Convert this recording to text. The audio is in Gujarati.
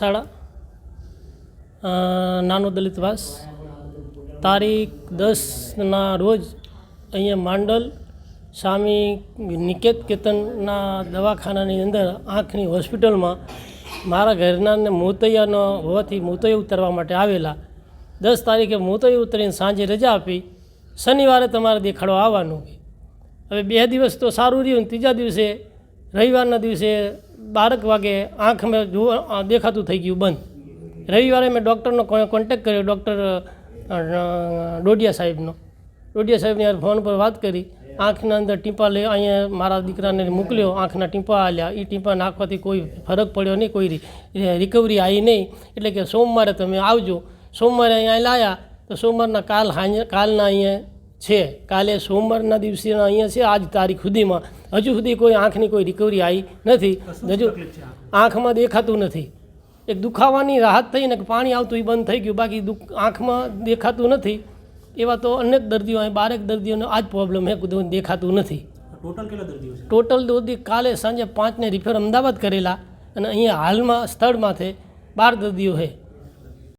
શાળા નાનો દલિતવાસ તારીખ દસના રોજ અહીંયા માંડલ સ્વામી નિકેત કેતનના દવાખાનાની અંદર આંખની હોસ્પિટલમાં મારા ઘરનાને મોતૈયાનો હોવાથી મોતૈયા ઉતરવા માટે આવેલા. દસ તારીખે મોતૈયા ઉતરીને સાંજે રજા આપી. શનિવારે તમારે દેખાડવા આવવાનું હવે બે દિવસ તો સારું રહ્યું ને ત્રીજા દિવસે, રવિવારના દિવસે બારક વાગે આંખમાં જોવા દેખાતું થઈ ગયું બંધ. રવિવારે મેં ડૉક્ટરનો કોન્ટેક કર્યો, ડૉક્ટર ડોડિયા સાહેબનો. ડોડિયા સાહેબની યાર ફોન પર વાત કરી. આંખના અંદર ટીંપા લઈ અહીંયા મારા દીકરાને મોકલ્યો, આંખના ટીંપા આલ્યા. એ ટીંપા નાખવાથી કોઈ ફરક પડ્યો નહીં, કોઈ રિકવરી આવી નહીં. એટલે કે સોમવારે તમે આવજો. સોમવારે અહીંયા લાયા, તો સોમવારના કાલ કાલના અહીંયા છે. કાલે સોમવારના દિવસેના અહીંયા છે આજ તારીખ સુધીમાં. હજુ સુધી કોઈ આંખની કોઈ રિકવરી આવી નથી. હજુ આંખમાં? દેખાતું નથી. એક દુખાવાની રાહત થઈ ને પાણી આવતું એ બંધ થઈ ગયું. બાકી દુખ આંખમાં દેખાતું નથી. એવા તો અનેક દર્દીઓ અહીં બારેક દર્દીઓનો આ જ પ્રોબ્લેમ હે દેખાતું નથી. ટોટલ કેટલા દર્દીઓ છે? ટોટલ દર્દી કાલે સાંજે પાંચને રિફર અમદાવાદ કરેલા અને અહીંયા હાલમાં સ્થળમાંથી બાર દર્દીઓ છે